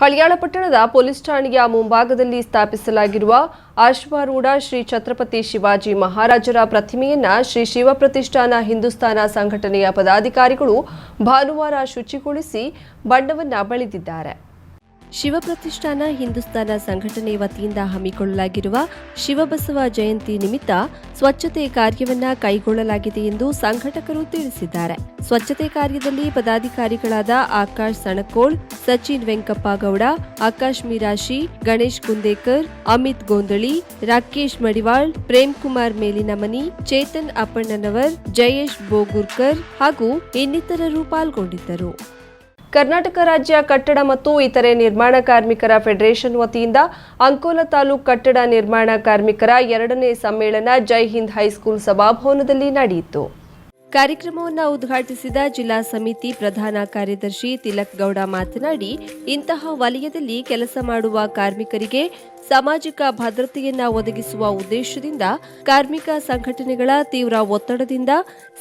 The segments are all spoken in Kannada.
ಹಳಿಯಾಳ ಪಟ್ಟಣದ ಪೊಲೀಸ್ ಠಾಣೆಯ ಮುಂಭಾಗದಲ್ಲಿ ಸ್ಥಾಪಿಸಲಾಗಿರುವ ಅಶ್ವಾರೂಢ ಶ್ರೀ ಛತ್ರಪತಿ ಶಿವಾಜಿ ಮಹಾರಾಜರ ಪ್ರತಿಮೆಯನ್ನ ಶ್ರೀ ಶಿವ ಪ್ರತಿಷ್ಠಾನ ಹಿಂದೂಸ್ತಾನ ಸಂಘಟನೆಯ ಪದಾಧಿಕಾರಿಗಳು ಭಾನುವಾರ ಶುಚಿಗೊಳಿಸಿ ಬಣ್ಣವನ್ನ ಬಳಿದಿದ್ದಾರೆ. ಶಿವಪ್ರತಿಷ್ಠಾನ ಹಿಂದೂಸ್ತಾನ ಸಂಘಟನೆ ವತಿಯಿಂದ ಹಮ್ಮಿಕೊಳ್ಳಲಾಗಿರುವ ಶಿವಬಸವ ಜಯಂತಿ ನಿಮಿತ್ತ ಸ್ವಚ್ಛತೆ ಕಾರ್ಯವನ್ನ ಕೈಗೊಳ್ಳಲಾಗಿದೆ ಎಂದು ಸಂಘಟಕರು ತಿಳಿಸಿದ್ದಾರೆ. ಸ್ವಚ್ಛತೆ ಕಾರ್ಯದಲ್ಲಿ ಪದಾಧಿಕಾರಿಗಳಾದ ಆಕಾಶ್ ಸಣಕೋಳ್, ಸಚಿನ್ ವೆಂಕಪ್ಪ ಗೌಡ ಆಕಾಶ್ ಮಿರಾಶಿ, ಗಣೇಶ್ ಕುಂದೇಕರ್, ಅಮಿತ್ ಗೋಂದಳಿ, ರಾಕೇಶ್ ಮಡಿವಾಳ್, ಪ್ರೇಮ್ ಕುಮಾರ್ ಮೇಲಿನಮನಿ, ಚೇತನ್ ಅಪ್ಪಣ್ಣನವರ್, ಜಯೇಶ್ ಬೋಗುರ್ಕರ್ ಹಾಗೂ ಇನ್ನಿತರರು ಪಾಲ್ಗೊಂಡಿದ್ದರು. ಕರ್ನಾಟಕ ರಾಜ್ಯ ಕಟ್ಟಡ ಮತ್ತು ಇತರೆ ನಿರ್ಮಾಣ ಕಾರ್ಮಿಕರ ಫೆಡರೇಷನ್ ವತಿಯಿಂದ ಅಂಕೋಲ ತಾಲೂಕು ಕಟ್ಟಡ ನಿರ್ಮಾಣ ಕಾರ್ಮಿಕರ ಎರಡನೇ ಸಮ್ಮೇಳನ ಜೈ ಹಿಂದ್ ಹೈಸ್ಕೂಲ್ ಸಭಾಭವನದಲ್ಲಿ ನಡೆಯಿತು. ಕಾರ್ಯಕ್ರಮವನ್ನು ಉದ್ಘಾಟಿಸಿದ ಜಿಲ್ಲಾ ಸಮಿತಿ ಪ್ರಧಾನ ಕಾರ್ಯದರ್ಶಿ ತಿಲಕ್ ಗೌಡ ಮಾತನಾಡಿ, ಇಂತಹ ವಲಯದಲ್ಲಿ ಕೆಲಸ ಮಾಡುವ ಕಾರ್ಮಿಕರಿಗೆ ಸಾಮಾಜಿಕ ಭದ್ರತೆಯನ್ನ ಒದಗಿಸುವ ಉದ್ದೇಶದಿಂದ ಕಾರ್ಮಿಕ ಸಂಘಟನೆಗಳ ತೀವ್ರ ಒತ್ತಡದಿಂದ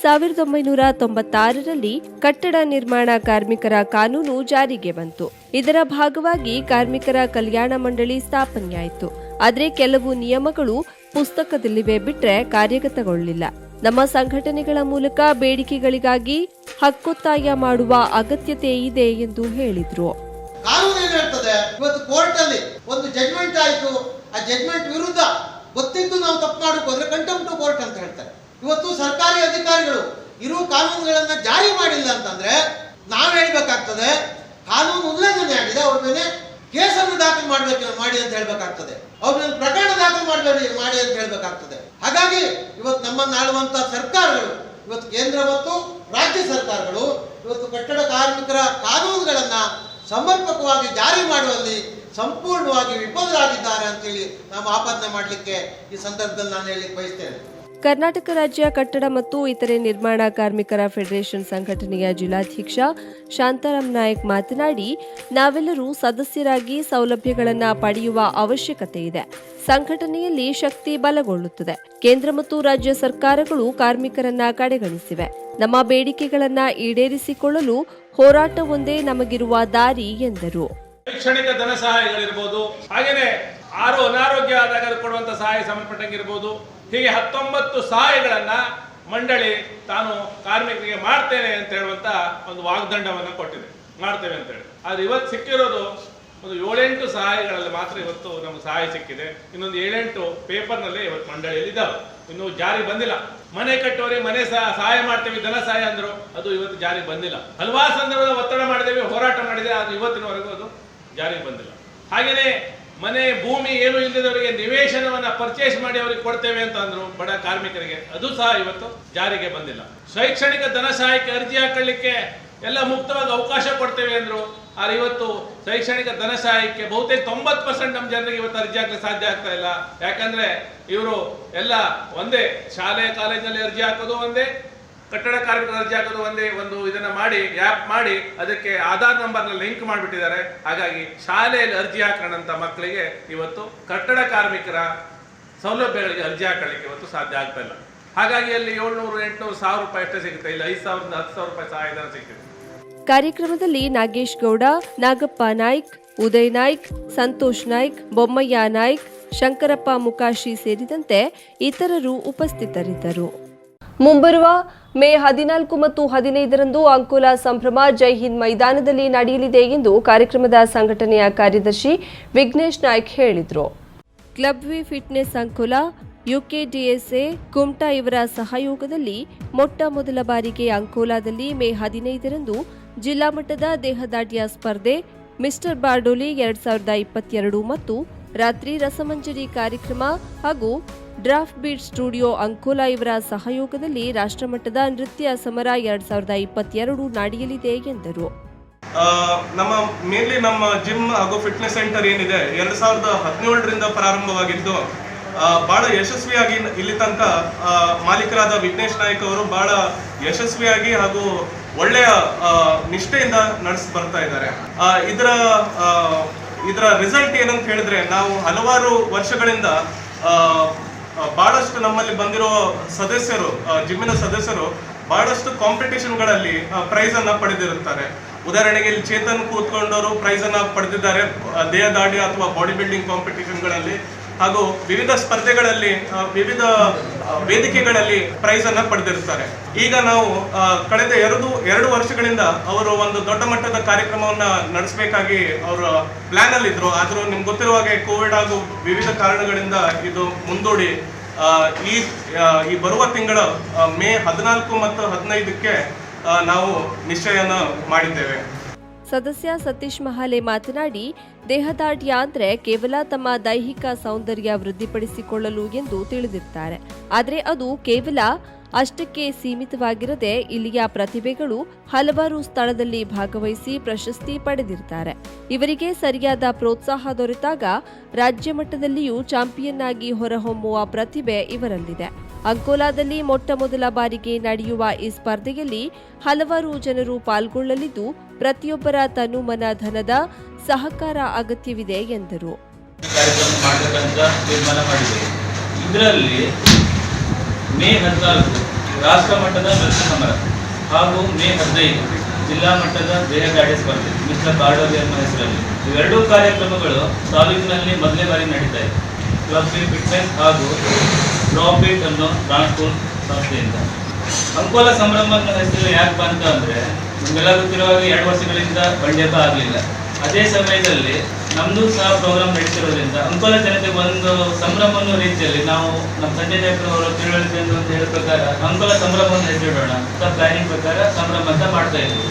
ಸಾವಿರದ ಒಂಬೈನೂರ ತೊಂಬತ್ತಾರರಲ್ಲಿ ಕಟ್ಟಡ ನಿರ್ಮಾಣ ಕಾರ್ಮಿಕರ ಕಾನೂನು ಜಾರಿಗೆ ಬಂತು. ಇದರ ಭಾಗವಾಗಿ ಕಾರ್ಮಿಕರ ಕಲ್ಯಾಣ ಮಂಡಳಿ ಸ್ಥಾಪನೆಯಾಯಿತು. ಆದರೆ ಕೆಲವು ನಿಯಮಗಳು ಪುಸ್ತಕದಲ್ಲಿವೆ ಬಿಟ್ರೆ ಕಾರ್ಯಗತಗೊಳ್ಳಲಿಲ್ಲ ನಮ್ಮ ಸಂಘಟನೆಗಳ ಮೂಲಕ ಬೇಡಿಕೆಗಳಿಗಾಗಿ ಹಕ್ಕೊತ್ತಾಯ ಮಾಡುವ ಅಗತ್ಯತೆ ಇದೆ ಎಂದು ಹೇಳಿದ್ರು. ಕಾನೂನು ಏನು ಹೇಳ್ತದೆ? ಇವತ್ತು ಕೋರ್ಟ್ ಅಲ್ಲಿ ಒಂದು ಜಜ್ಮೆಂಟ್ ಆಯಿತು. ಆ ಜಜ್ಮೆಂಟ್ ವಿರುದ್ಧ ಗೊತ್ತಿದ್ದು ನಾವು ತಪ್ಪು ಮಾಡಕ್ಕೆ ಹೋದ್ರೆ ಕಂಟೆಂಪ್ಟ್ ಕೋರ್ಟ್ ಅಂತ ಹೇಳ್ತಾರೆ. ಇವತ್ತು ಸರ್ಕಾರಿ ಅಧಿಕಾರಿಗಳು ಇರುವ ಕಾನೂನುಗಳನ್ನ ಜಾರಿ ಮಾಡಿಲ್ಲ ಅಂತಂದ್ರೆ ನಾವು ಹೇಳ್ಬೇಕಾಗ್ತದೆ, ಕಾನೂನು ಉಲ್ಲಂಘನೆ ಆಗಿದೆ ಅವ್ರ ಮೇಲೆ ಕೇಸನ್ನು ದಾಖಲು ಮಾಡಬೇಕು ಮಾಡಿ ಅಂತ ಹೇಳ್ಬೇಕಾಗ್ತದೆ. ಅವ್ರ ಪ್ರಕರಣ ದಾಖಲು ಮಾಡಬೇಡಿ ಮಾಡಿ ಅಂತ ಹೇಳ್ಬೇಕಾಗ್ತದೆ. ಹಾಗಾಗಿ ಇವತ್ತು ನಮ್ಮನ್ನು ಆಳುವಂತ ಸರ್ಕಾರಗಳು, ಇವತ್ತು ಕೇಂದ್ರ ಮತ್ತು ರಾಜ್ಯ ಸರ್ಕಾರಗಳು ಇವತ್ತು ಕಟ್ಟಡ ಕಾರ್ಮಿಕರ ಕಾನೂನುಗಳನ್ನ ಸಮರ್ಪಕವಾಗಿ ಜಾರಿ ಮಾಡುವಲ್ಲಿ ಸಂಪೂರ್ಣವಾಗಿ ವಿಫಲರಾಗಿದ್ದಾರೆ ಅಂತೇಳಿ ನಾವು ಆಪಾದನೆ ಮಾಡಲಿಕ್ಕೆ ಈ ಸಂದರ್ಭದಲ್ಲಿ ನಾನು ಹೇಳಲಿಕ್ಕೆ ಬಯಸ್ತೇನೆ. ಕರ್ನಾಟಕ ರಾಜ್ಯ ಕಟ್ಟಡ ಮತ್ತು ಇತರೆ ನಿರ್ಮಾಣ ಕಾರ್ಮಿಕರ ಫೆಡರೇಷನ್ ಸಂಘಟನೆಯ ಜಿಲ್ಲಾಧ್ಯಕ್ಷ ಶಾಂತಾರಾಮ್ ನಾಯಕ್ ಮಾತನಾಡಿ, ನಾವೆಲ್ಲರೂ ಸದಸ್ಯರಾಗಿ ಸೌಲಭ್ಯಗಳನ್ನು ಪಡೆಯುವ ಅವಶ್ಯಕತೆ ಇದೆ. ಸಂಘಟನೆಯಲ್ಲಿ ಶಕ್ತಿ ಬಲಗೊಳ್ಳುತ್ತದೆ. ಕೇಂದ್ರ ಮತ್ತು ರಾಜ್ಯ ಸರ್ಕಾರಗಳು ಕಾರ್ಮಿಕರನ್ನ ಕಡೆಗಣಿಸಿವೆ. ನಮ್ಮ ಬೇಡಿಕೆಗಳನ್ನು ಈಡೇರಿಸಿಕೊಳ್ಳಲು ಹೋರಾಟ ಒಂದೇ ನಮಗಿರುವ ದಾರಿ ಎಂದರು. ಆರೋ ಅನಾರೋಗ್ಯ ಆದಾಗ ಕೊಡುವಂಥ ಸಹಾಯ ಸಂಬಂಧಪಟ್ಟಂಗಿರ್ಬೋದು. ಹೀಗೆ ಹತ್ತೊಂಬತ್ತು ಸಹಾಯಗಳನ್ನು ಮಂಡಳಿ ತಾನು ಕಾರ್ಮಿಕರಿಗೆ ಮಾಡ್ತೇನೆ ಅಂತ ಹೇಳುವಂಥ ಒಂದು ವಾಗ್ದಂಡವನ್ನು ಕೊಟ್ಟಿದೆ. ಮಾಡ್ತೇವೆ ಅಂತ ಹೇಳಿ. ಆದ್ರೆ ಇವತ್ತು ಸಿಕ್ಕಿರೋದು ಒಂದು ಏಳೆಂಟು ಸಹಾಯಗಳಲ್ಲಿ ಮಾತ್ರ ಇವತ್ತು ನಮ್ಗೆ ಸಹಾಯ ಸಿಕ್ಕಿದೆ. ಇನ್ನೊಂದು ಏಳೆಂಟು ಪೇಪರ್ನಲ್ಲಿ ಇವತ್ತು ಮಂಡಳಿಯಲ್ಲಿ ಇದ್ದಾವೆ ಇನ್ನು ಜಾರಿ ಬಂದಿಲ್ಲ. ಮನೆ ಕಟ್ಟೋರಿಗೆ ಮನೆ ಸಹ ಸಹಾಯ ಮಾಡ್ತೇವೆ, ಧನ ಸಹಾಯ ಅಂದರು. ಅದು ಇವತ್ತು ಜಾರಿಗೆ ಬಂದಿಲ್ಲ. ಹಲವಾರು ಸಂದರ್ಭದಲ್ಲಿ ಒತ್ತಡ ಮಾಡಿದ್ದೇವೆ, ಹೋರಾಟ ಮಾಡಿದೆ ಅದು ಇವತ್ತಿನವರೆಗೂ ಅದು ಜಾರಿಗೆ ಬಂದಿಲ್ಲ. ಹಾಗೇನೆ ಮನೆ, ಭೂಮಿ ಏನು ಇಲ್ಲದವರಿಗೆ ನಿವೇಶನವನ್ನ ಪರ್ಚೇಸ್ ಮಾಡಿ ಅವರಿಗೆ ಕೊಡ್ತೇವೆ ಅಂತ ಅಂದ್ರು ಬಡ ಕಾರ್ಮಿಕರಿಗೆ. ಅದು ಸಹ ಇವತ್ತು ಜಾರಿಗೆ ಬಂದಿಲ್ಲ. ಶೈಕ್ಷಣಿಕ ಧನ ಸಹಾಯಕ್ಕೆ ಅರ್ಜಿ ಹಾಕಲಿಕ್ಕೆ ಎಲ್ಲ ಮುಕ್ತವಾಗಿ ಅವಕಾಶ ಕೊಡ್ತೇವೆ ಅಂದ್ರು. ಆದ್ರೆ ಇವತ್ತು ಶೈಕ್ಷಣಿಕ ಧನ ಸಹಾಯಕ್ಕೆ ಬಹುತೇಕ ತೊಂಬತ್ತು ಪರ್ಸೆಂಟ್ ನಮ್ಮ ಜನರಿಗೆ ಇವತ್ತು ಅರ್ಜಿ ಹಾಕಲು ಸಾಧ್ಯ ಆಗ್ತಾ ಇಲ್ಲ. ಯಾಕಂದ್ರೆ ಇವರು ಎಲ್ಲ ಒಂದೇ ಶಾಲೆ ಕಾಲೇಜಲ್ಲಿ ಅರ್ಜಿ ಹಾಕೋದು ಒಂದೇ ಕಟ್ಟಡ ಕಾರ್ಮಿಕರ ಅರ್ಜಿ ಹಾಕೋದು ಒಂದೇ ಒಂದು ಇದನ್ನ ಮಾಡಿ ಆ್ಯಪ್ ಮಾಡಿ, ಅದಕ್ಕೆ ಆಧಾರ್ ನಂಬರ್ನ ಲಿಂಕ್ ಮಾಡಿಬಿಟ್ಟಿದ್ದಾರೆ. ಹಾಗಾಗಿ ಶಾಲೆಯಲ್ಲಿ ಅರ್ಜಿ ಹಾಕೋಣಂಥ ಮಕ್ಕಳಿಗೆ ಇವತ್ತು ಕಟ್ಟಡ ಕಾರ್ಮಿಕರ ಸೌಲಭ್ಯಗಳಿಗೆ ಅರ್ಜಿ ಹಾಕೊಳ್ಳಿಕ್ಕೆ ಇವತ್ತು ಸಾಧ್ಯ ಆಗ್ತಾ ಇಲ್ಲ. ಹಾಗಾಗಿ ಅಲ್ಲಿ ಏಳ್ನೂರು, ಎಂಟುನೂರು ಸಾವಿರ ರೂಪಾಯಿ ಅಷ್ಟೇ ಸಿಗುತ್ತೆ. ಇಲ್ಲ ಐದು ಸಾವಿರದಿಂದ ಹತ್ತು ಸಾವಿರ ರೂಪಾಯಿ ಸಹಾಯಧನ ಸಿಗ್ತಿದೆ ಕಾರ್ಯಕ್ರಮದಲ್ಲಿ ನಾಗೇಶ್ ಗೌಡ, ನಾಗಪ್ಪ ನಾಯ್ಕ್, ಉದಯ್ ನಾಯ್ಕ್, ಸಂತೋಷ್ ನಾಯ್ಕ್, ಬೊಮ್ಮಯ್ಯ ನಾಯ್ಕ್, ಶಂಕರಪ್ಪ ಮುಕಾಶಿ ಸೇರಿದಂತೆ ಇತರರು ಉಪಸ್ಥಿತರಿದ್ದರು. ಮುಂಬರುವ ಮೇ ಹದಿನಾಲ್ಕು ಮತ್ತು ಹದಿನೈದರಂದು ಅಂಕೋಲಾ ಸಂಭ್ರಮ ಜೈ ಹಿಂದ್ ಮೈದಾನದಲ್ಲಿ ನಡೆಯಲಿದೆ ಎಂದು ಕಾರ್ಯಕ್ರಮದ ಸಂಘಟನೆಯ ಕಾರ್ಯದರ್ಶಿ ವಿಘ್ನೇಶ್ ನಾಯ್ಕ್ ಹೇಳಿದರು. Club V fitness Ankola, UKDSA, Kumta ಇವರ ಸಹಯೋಗದಲ್ಲಿ ಮೊಟ್ಟ ಮೊದಲ ಬಾರಿಗೆ ಅಂಕೋಲಾದಲ್ಲಿ ಮೇ ಹದಿನೈದರಂದು ಜಿಲ್ಲಾ ಮಟ್ಟದ ದೇಹದಾಟ್ಯ ಸ್ಪರ್ಧೆ ಮಿಸ್ಟರ್ ಬಾರ್ಡೋಲಿ ಎರಡ್ ಸಾವಿರದ ಇಪ್ಪತ್ತೆರಡು ಮತ್ತು ರಾತ್ರಿ ರಸಮಂಜರಿ ಕಾರ್ಯಕ್ರಮ ಹಾಗೂ ಡ್ರಾಫ್ಟ್ ಬೀಟ್ ಸ್ಟುಡಿಯೋ ಅಂಕೋಲಾ ಇವರ ಸಹಯೋಗದಲ್ಲಿ ರಾಷ್ಟ್ರಮಟ್ಟದ ನೃತ್ಯ ಸಮರ ಎರಡ್ ಸಾವಿರದ ಇಪ್ಪತ್ತೆರಡು ನಡೆಯಲಿದೆ ಎಂದರು. ನಮ್ಮ ಮೇನ್ಲಿ ನಮ್ಮ ಜಿಮ್ ಹಾಗೂ ಫಿಟ್ನೆಸ್ ಸೆಂಟರ್ ಏನಿದೆ, ಎರಡ್ ಸಾವಿರದ ಹದಿನೇಳರಿಂದ ಪ್ರಾರಂಭವಾಗಿದ್ದು ಬಹಳ ಯಶಸ್ವಿಯಾಗಿ ಇಲ್ಲಿ ತನಕ ಮಾಲೀಕರಾದ ವಿಘ್ನೇಶ್ ನಾಯಕ್ ಅವರು ಬಹಳ ಯಶಸ್ವಿಯಾಗಿ ಹಾಗೂ ಒಳ್ಳೆಯ ನಿಷ್ಠೆಯಿಂದ ನಡೆಸಿ ಬರ್ತಾ ಇದ್ದಾರೆ. ಇದರ ಇದರ ರಿಸಲ್ಟ್ ಏನಂತ ಹೇಳಿದ್ರೆ, ನಾವು ಹಲವಾರು ವರ್ಷಗಳಿಂದ ಬಹಳಷ್ಟು ನಮ್ಮಲ್ಲಿ ಬಂದಿರೋ ಸದಸ್ಯರು ಜಿಮ್ಮಿನ ಸದಸ್ಯರು ಬಹಳಷ್ಟು ಕಾಂಪಿಟೇಷನ್ಗಳಲ್ಲಿ ಪ್ರೈಸ್ ಅನ್ನ ಪಡೆದಿರುತ್ತಾರೆ. ಉದಾಹರಣೆಗೆ ಇಲ್ಲಿ ಚೇತನ್ ಕೂತ್ಕೊಂಡವರು ಪ್ರೈಸ್ ಅನ್ನ ಪಡೆದಿದ್ದಾರೆ ದೇಹದಾಡಿ ಅಥವಾ ಬಾಡಿ ಬಿಲ್ಡಿಂಗ್ ಕಾಂಪಿಟಿಷನ್ಗಳಲ್ಲಿ ಹಾಗೂ ವಿವಿಧ ಸ್ಪರ್ಧೆಗಳಲ್ಲಿ ವಿವಿಧ ವೇದಿಕೆಗಳಲ್ಲಿ ಪ್ರೈಸ್ ಅನ್ನ ಪಡೆದಿರ್ತಾರೆ ಈಗ ನಾವು ಕಳೆದ ಎರಡು ಎರಡು ವರ್ಷಗಳಿಂದ ಅವರು ಒಂದು ದೊಡ್ಡ ಮಟ್ಟದ ಕಾರ್ಯಕ್ರಮವನ್ನ ನಡೆಸಬೇಕಾಗಿ ಅವರ ಪ್ಲಾನ್ ಅಲ್ಲಿ ಇದ್ರು. ಆದ್ರೂ ನಿಮ್ಗೆ ಗೊತ್ತಿರುವ ಹಾಗೆ ಕೋವಿಡ್ ಹಾಗೂ ವಿವಿಧ ಕಾರಣಗಳಿಂದ ಇದು ಮುಂದೂಡಿ ಈ ಈ ಬರುವ ತಿಂಗಳ ಮೇ ಹದಿನಾಲ್ಕು ಮತ್ತು ಹದಿನೈದಕ್ಕೆ ನಾವು ನಿಶ್ಚಯನ ಮಾಡಿದ್ದೇವೆ. ಸದಸ್ಯ ಸತೀಶ್ ಮಹಾಲೆ ಮಾತನಾಡಿ ದೇಹದಾಢ್ಯ ಅಂದ್ರೆ ಕೇವಲ ತಮ್ಮ ದೈಹಿಕ ಸೌಂದರ್ಯ ವೃದ್ಧಿಪಡಿಸಿಕೊಳ್ಳಲು ಎಂದು ತಿಳಿದಿರ್ತಾರೆ. ಆದರೆ ಅದು ಕೇವಲ ಅಷ್ಟಕ್ಕೆ ಸೀಮಿತವಾಗಿರದೆ ಇಲ್ಲಿಯ ಪ್ರತಿಭೆಗಳು ಹಲವಾರು ಸ್ಥಳದಲ್ಲಿ ಭಾಗವಹಿಸಿ ಪ್ರಶಸ್ತಿ ಪಡೆದಿರ್ತಾರೆ. ಇವರಿಗೆ ಸರಿಯಾದ ಪ್ರೋತ್ಸಾಹ ದೊರೆತಾಗ ರಾಜ್ಯ ಮಟ್ಟದಲ್ಲಿಯೂ ಚಾಂಪಿಯನ್ ಆಗಿ ಹೊರಹೊಮ್ಮುವ ಪ್ರತಿಭೆ ಇವರಲ್ಲಿದೆ. ಅಂಕೋಲಾದಲ್ಲಿ ಮೊಟ್ಟ ಮೊದಲ ಬಾರಿಗೆ ನಡೆಯುವ ಈ ಸ್ಪರ್ಧೆಯಲ್ಲಿ ಹಲವಾರು ಜನರು ಪಾಲ್ಗೊಳ್ಳಲಿದ್ದು, ಪ್ರತಿಯೊಬ್ಬರ ತನು ಮನ ಧನದ ಸಹಕಾರ ಅಗತ್ಯವಿದೆ ಎಂದರು. ಇದರಲ್ಲಿ ಮೇ ಹದಿನಾಲ್ಕು ರಾಷ್ಟ್ರ ಮಟ್ಟದ ನೃತ್ಯ ಸಮರ ಹಾಗೂ ಮೇ ಹದಿನೈದು ಜಿಲ್ಲಾ ಮಟ್ಟದ ದೇಹದಾಡಿ ಸ್ಪರ್ಧೆ ಮಿಸ್ಟರ್ ಬಾರ್ಡೋಲಿ ಎಂಬ ಹೆಸರಲ್ಲಿ ಇವೆರಡೂ ಕಾರ್ಯಕ್ರಮಗಳು ತಾಲೂಕಿನಲ್ಲಿ ಮೊದಲೇ ಬಾರಿ ನಡೀತಾ ಇದೆ. ಕ್ಲಬ್ ಫಿಟ್ನೆಸ್ ಹಾಗೂ ಪ್ರಾಫಿಟ್ ಅನ್ನೋ ಟ್ರಾನ್ಸ್ಪೋರ್ಟ್ ಸಂಸ್ಥೆಯಿಂದ. ಅಂಕೋಲ ಸಂಭ್ರಮ ಹೆಸರು ಯಾಕೆ ಬಂತ ಅಂದ್ರೆ, ನಿಮಗೆಲ್ಲ ಗೊತ್ತಿರುವಾಗ ಎರಡು ವರ್ಷಗಳಿಂದ ಬಂಡೆಪ ಆಗಲಿಲ್ಲ. ಅದೇ ಸಮಯದಲ್ಲಿ ನಮ್ದು ಸಹ ಪ್ರೋಗ್ರಾಮ್ ನಡೆಸಿರೋದ್ರಿಂದ ಅಂಕೋಲ ಜನತೆ ಒಂದು ಸಂಭ್ರಮ ಅನ್ನೋ ರೀತಿಯಲ್ಲಿ ನಾವು ನಮ್ಮ ಸಂಜಯ್ ಜಯಪುರ ಅವರ ತಿಳುವಳಿಕೆ ಅಂತ ಹೇಳೋ ಪ್ರಕಾರ ಅಂಕೋಲ ಸಂಭ್ರಮವನ್ನು ಹೆಸರಿಡೋಣ. ಅಂತ ಪ್ಲಾನಿಂಗ್ ಪ್ರಕಾರ ಸಂಭ್ರಮ ಅಂತ ಮಾಡ್ತಾ ಇದ್ವಿ.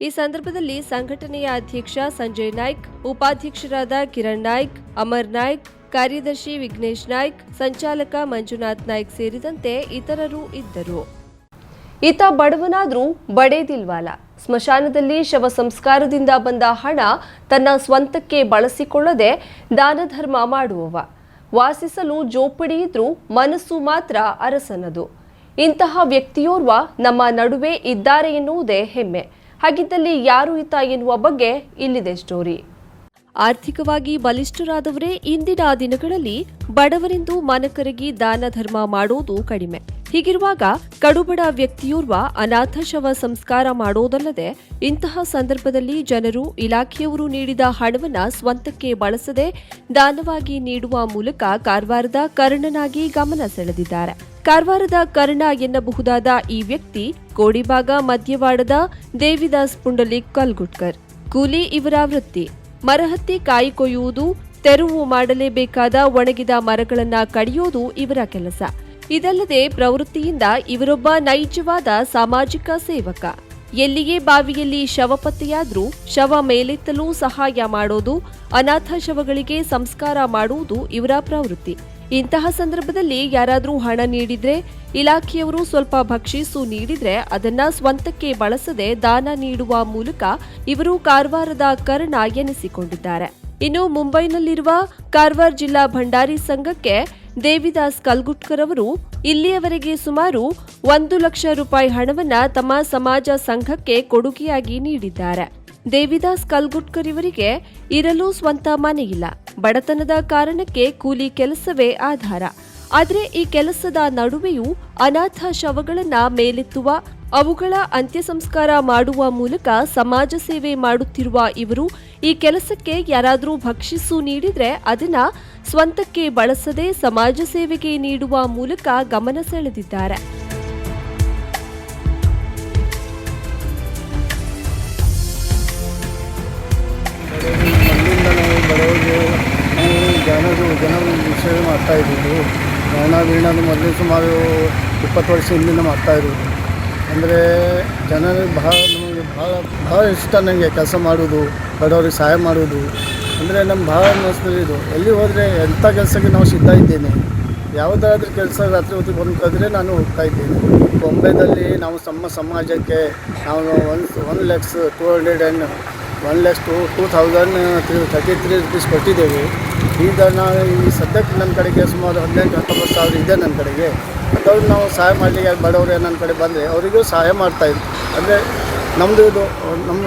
ಈ ಸಂದರ್ಭದಲ್ಲಿ ಸಂಘಟನೆಯ ಅಧ್ಯಕ್ಷ ಸಂಜಯ್ ನಾಯ್ಕ್, ಉಪಾಧ್ಯಕ್ಷರಾದ ಕಿರಣ್ ನಾಯ್ಕ್, ಅಮರ್ ನಾಯ್ಕ್ ಕಾರ್ಯದರ್ಶಿ ವಿಘ್ನೇಶ್ ನಾಯ್ಕ್, ಸಂಚಾಲಕ ಮಂಜುನಾಥ್ ನಾಯ್ಕ್ ಸೇರಿದಂತೆ ಇತರರು ಇದ್ದರು. ಈತ ಬಡವನಾದ್ರೂ ಬಡೇದಿಲ್ವಾಲ. ಸ್ಮಶಾನದಲ್ಲಿ ಶವ ಸಂಸ್ಕಾರದಿಂದ ಬಂದ ಹಣ ತನ್ನ ಸ್ವಂತಕ್ಕೆ ಬಳಸಿಕೊಳ್ಳದೆ ದಾನ ಧರ್ಮ ಮಾಡುವವ. ವಾಸಿಸಲು ಜೋಪಡಿ ಇದ್ರೂ ಮನಸ್ಸು ಮಾತ್ರ ಅರಸನದು. ಇಂತಹ ವ್ಯಕ್ತಿಯೋರ್ವ ನಮ್ಮ ನಡುವೆ ಇದ್ದಾರೆ ಎನ್ನುವುದೇ ಹೆಮ್ಮೆ. ಹಾಗಿದ್ದಲ್ಲಿ ಯಾರು ಈತ ಎನ್ನುವ ಬಗ್ಗೆ ಇಲ್ಲಿದೆ ಸ್ಟೋರಿ ಆರ್ಥಿಕವಾಗಿ ಬಲಿಷ್ಠರಾದವರೇ ಇಂದಿನ ದಿನಗಳಲ್ಲಿ ಬಡವರೆಂದು ಮನಕರಗಿ ದಾನ ಧರ್ಮ ಮಾಡುವುದು ಕಡಿಮೆ. ಹೀಗಿರುವಾಗ ಕಡುಬಡ ವ್ಯಕ್ತಿಯೋರ್ವ ಅನಾಥ ಶವ ಸಂಸ್ಕಾರ ಮಾಡೋದಲ್ಲದೆ ಇಂತಹ ಸಂದರ್ಭದಲ್ಲಿ ಜನರು ಇಲಾಖೆಯವರು ನೀಡಿದ ಹಣವನ್ನು ಸ್ವಂತಕ್ಕೆ ಬಳಸದೆ ದಾನವಾಗಿ ನೀಡುವ ಮೂಲಕ ಕಾರವಾರದ ಕರ್ಣನಾಗಿ ಗಮನ ಸೆಳೆದಿದ್ದಾರೆ. ಕಾರವಾರದ ಕರ್ಣ ಎನ್ನಬಹುದಾದ ಈ ವ್ಯಕ್ತಿ ಕೋಡಿಬಾಗ ಮಧ್ಯವಾಡದ ದೇವಿದಾಸ್ ಪುಂಡಲಿಕ್ ಕಲ್ಗುಟ್ಕರ್. ಕೂಲಿ ಇವರ ವೃತ್ತಿ. ಮರಹತ್ತಿ ಕಾಯಿ ಕೊಯ್ಯುವುದು ತೆರವು ಮಾಡಲೇಬೇಕಾದ ಒಣಗಿದ ಮರಗಳನ್ನು ಕಡಿಯೋದು ಇವರ ಕೆಲಸ. ಇದಲ್ಲದೆ ಪ್ರವೃತ್ತಿಯಿಂದ ಇವರೊಬ್ಬ ನೈಜವಾದ ಸಾಮಾಜಿಕ ಸೇವಕ. ಎಲ್ಲಿಯೇ ಬಾವಿಯಲ್ಲಿ ಶವ ಪತ್ತೆಯಾದರೂ ಶವ ಮೇಲೆತ್ತಲು ಸಹಾಯ ಮಾಡೋದು, ಅನಾಥ ಶವಗಳಿಗೆ ಸಂಸ್ಕಾರ ಮಾಡುವುದು ಇವರ ಪ್ರವೃತ್ತಿ. ಇಂತಹ ಸಂದರ್ಭದಲ್ಲಿ ಯಾರಾದರೂ ಹಣ ನೀಡಿದ್ರೆ ಇಲಾಖೆಯವರು ಸ್ವಲ್ಪ ಭಕ್ಷಿಸು ನೀಡಿದ್ರೆ ಅದನ್ನ ಸ್ವಂತಕ್ಕೆ ಬಳಸದೆ ದಾನ ನೀಡುವ ಮೂಲಕ ಇವರು ಕಾರವಾರದ ಕರ್ಣ ಎನಿಸಿಕೊಂಡಿದ್ದಾರೆ. ಇನ್ನು ಮುಂಬೈನಲ್ಲಿರುವ ಕಾರವಾರ ಜಿಲ್ಲಾ ಭಂಡಾರಿ ಸಂಘಕ್ಕೆ ದೇವಿದಾಸ್ ಕಲ್ಗುಟ್ಕರ್ ಅವರು ಇಲ್ಲಿಯವರೆಗೆ ಸುಮಾರು ಒಂದು ಲಕ್ಷ ರೂಪಾಯಿ ಹಣವನ್ನ ತಮ್ಮ ಸಮಾಜ ಸಂಘಕ್ಕೆ ಕೊಡುಗೆಯಾಗಿ ನೀಡಿದ್ದಾರೆ. ದೇವಿದಾಸ್ ಕಲ್ಗುಟ್ಕರ್ ಇವರಿಗೆ ಇರಲು ಸ್ವಂತ ಮನೆಯಿಲ್ಲ. ಬಡತನದ ಕಾರಣಕ್ಕೆ ಕೂಲಿ ಕೆಲಸವೇ ಆಧಾರ. ಆದರೆ ಈ ಕೆಲಸದ ನಡುವೆಯೂ ಅನಾಥ ಶವಗಳನ್ನ ಮೇಲೆತ್ತುವ, ಅವುಗಳ ಅಂತ್ಯ ಸಂಸ್ಕಾರ ಮಾಡುವ ಮೂಲಕ ಸಮಾಜ ಸೇವೆ ಮಾಡುತ್ತಿರುವ ಇವರು ಈ ಕೆಲಸಕ್ಕೆ ಯಾರಾದರೂ ಭಕ್ಷಿಸು ನೀಡಿದರೆ ಅದನ್ನ ಸ್ವಂತಕ್ಕೆ ಬಳಸದೆ ಸಮಾಜ ಸೇವೆಗೆ ನೀಡುವ ಮೂಲಕ ಗಮನ ಸೆಳೆದಿದ್ದಾರೆ. ಜನರು ಜನ ಸೇವೆ ಮಾಡ್ತಾ ಗಾಯನ ವೀಣಾನು ಮೊದಲೇ ಸುಮಾರು ಇಪ್ಪತ್ತು ವರ್ಷ ಹಿಂದಿನ ಮಾಡ್ತಾ ಇರೋದು. ಅಂದರೆ ಜನರಿಗೆ ಬಹಳ ನಮಗೆ ಭಾಳ ಭಾಳ ಇಷ್ಟ ನನಗೆ ಕೆಲಸ ಮಾಡೋದು ಬಡವರಿಗೆ ಸಹಾಯ ಮಾಡೋದು ಅಂದರೆ ನಮ್ಗೆ ಭಾಳ ಅನ್ನಿಸ್ತದೆ ಇದು. ಎಲ್ಲಿ ಹೋದರೆ ಎಂಥ ಕೆಲಸಕ್ಕೆ ನಾವು ಸಿದ್ಧ ಇದ್ದೇನೆ. ಯಾವುದಾದ್ರೂ ಕೆಲಸ ರಾತ್ರಿ ಹೊತ್ತಿಗೆ ಬಂದು ನಾನು ಹೋಗ್ತಾ ಇದ್ದೇನೆ. ಬೊಂಬೆದಲ್ಲಿ ನಾವು ನಮ್ಮ ಸಮಾಜಕ್ಕೆ ನಾವು one one lakhs two hundred and one lakhs two two thousand three thirty three rupees ಕೊಟ್ಟಿದ್ದೇವೆ. ಈಗ ನಾವು ಈ ಸದ್ಯಕ್ಕೆ ನನ್ನ ಕಡೆಗೆ ಸುಮಾರು ಹದಿನೆಂಟು, ಹತ್ತೊಂಬತ್ತು ಸಾವಿರ ಇದೆ ನನ್ನ ಕಡೆಗೆ. ಅಂಥವ್ರು ನಾವು ಸಹಾಯ ಮಾಡಲಿಕ್ಕೆ ಬಡವರು ನನ್ನ ಕಡೆ ಬಂದರೆ ಅವರಿಗೂ ಸಹಾಯ ಮಾಡ್ತಾಯಿದ್ವಿ ಅಂದರೆ ನಮ್ಮದು ಇದು, ನಮ್ಮ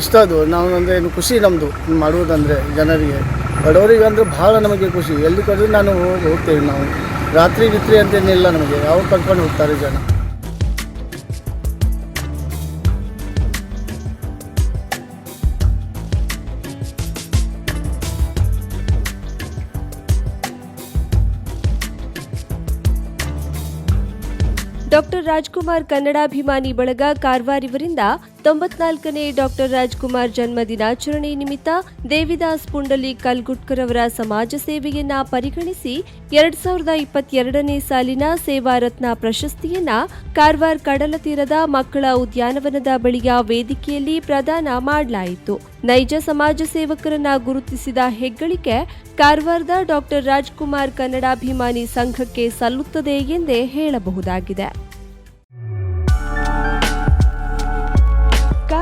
ಇಷ್ಟ ಅದು. ನಾವು ಅಂದರೆ ಏನು ಖುಷಿ ನಮ್ಮದು ಮಾಡುವುದಂದರೆ ಜನರಿಗೆ. ಬಡವರಿಗೆ ಅಂದರೆ ಭಾಳ ನಮಗೆ ಖುಷಿ. ಎಲ್ಲಿ ಕಡೆ ನಾನು ಹೋಗಿ ಹೋಗ್ತೇವೆ ನಾವು. ರಾತ್ರಿ ಬಿತ್ರಿ ಅಂತೇನಿಲ್ಲ ನಮಗೆ. ಯಾವಾಗ ಕರ್ಕೊಂಡು ಹೋಗ್ತಾರೆ ಜನ. ರಾಜ್ಕುಮಾರ್ ಕನ್ನಡಾಭಿಮಾನಿ ಬಳಗ ಕಾರ್ವಾರ್ ಇವರಿಂದ ತೊಂಬತ್ನಾಲ್ಕನೇ ಡಾಕ್ಟರ್ ರಾಜ್ಕುಮಾರ್ ಜನ್ಮ ದಿನಾಚರಣೆ ನಿಮಿತ್ತ ದೇವಿದಾಸ್ ಪುಂಡಲಿ ಕಲ್ಗುಟ್ಕರ್ ಅವರ ಸಮಾಜ ಸೇವೆಯನ್ನ ಪರಿಗಣಿಸಿ ಎರಡ್ ಸಾವಿರದ ಇಪ್ಪತ್ತೆರಡನೇ ಸಾಲಿನ ಸೇವಾ ರತ್ನ ಪ್ರಶಸ್ತಿಯನ್ನ ಕಾರವಾರ ಕಡಲ ತೀರದ ಮಕ್ಕಳ ಉದ್ಯಾನವನದ ಬಳಿಯ ವೇದಿಕೆಯಲ್ಲಿ ಪ್ರದಾನ ಮಾಡಲಾಯಿತು. ನೈಜ ಸಮಾಜ ಸೇವಕರನ್ನ ಗುರುತಿಸಿದ ಹೆಗ್ಗಳಿಕೆ ಕಾರವಾರದ ಡಾಕ್ಟರ್ ರಾಜ್ಕುಮಾರ್ ಕನ್ನಡಾಭಿಮಾನಿ ಸಂಘಕ್ಕೆ ಸಲ್ಲುತ್ತದೆ ಎಂದೇ ಹೇಳಬಹುದಾಗಿದೆ.